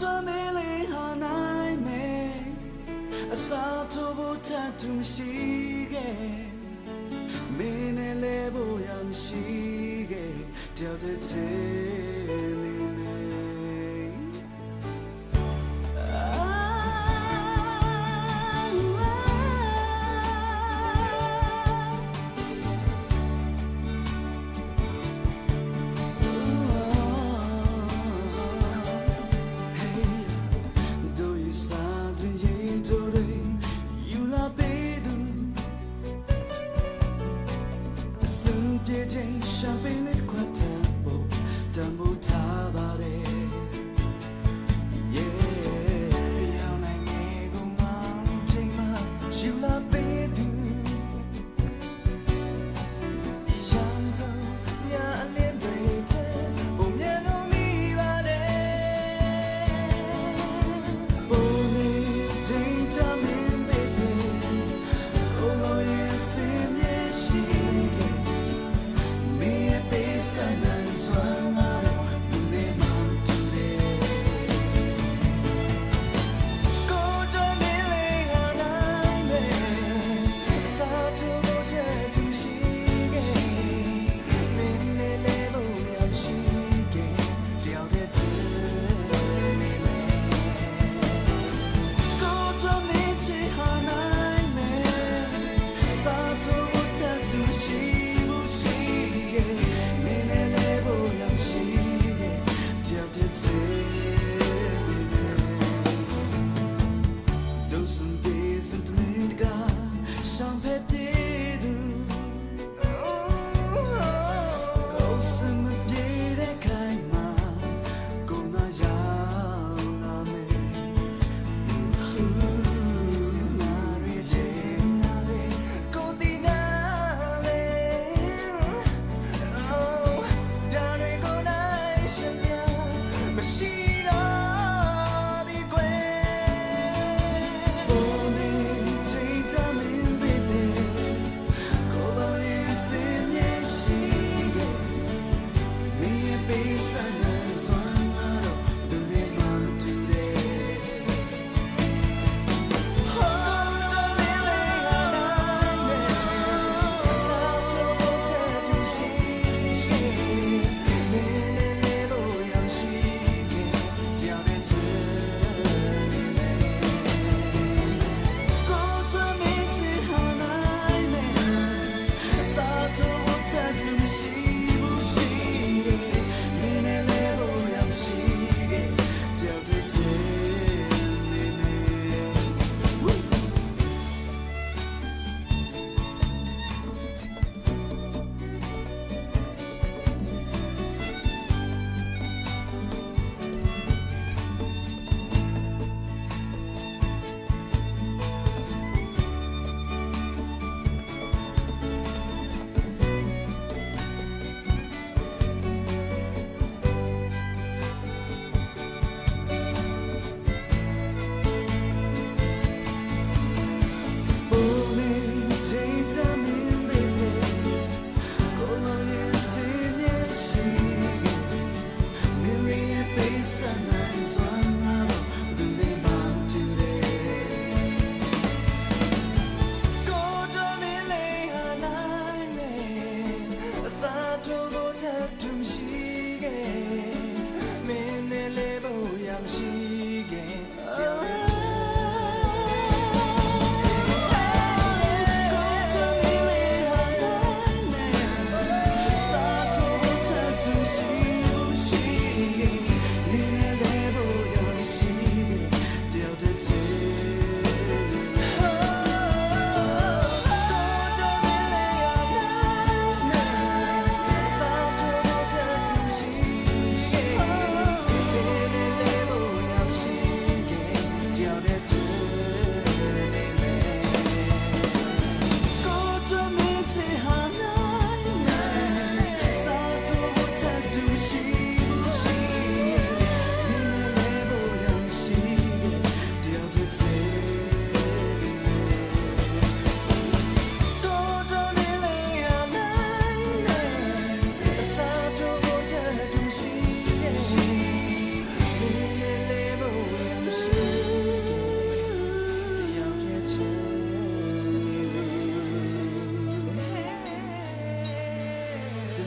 တော်မေလေးဟာနိုင်မယ်အစာထိုးဖို့ထပ်သူမရှိခဲ့မင်းနဲ့လဲဖို့ရမရှိခဲ့တယောက်တည်း 시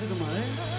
ကျေးဇူးတင်ပါတယ်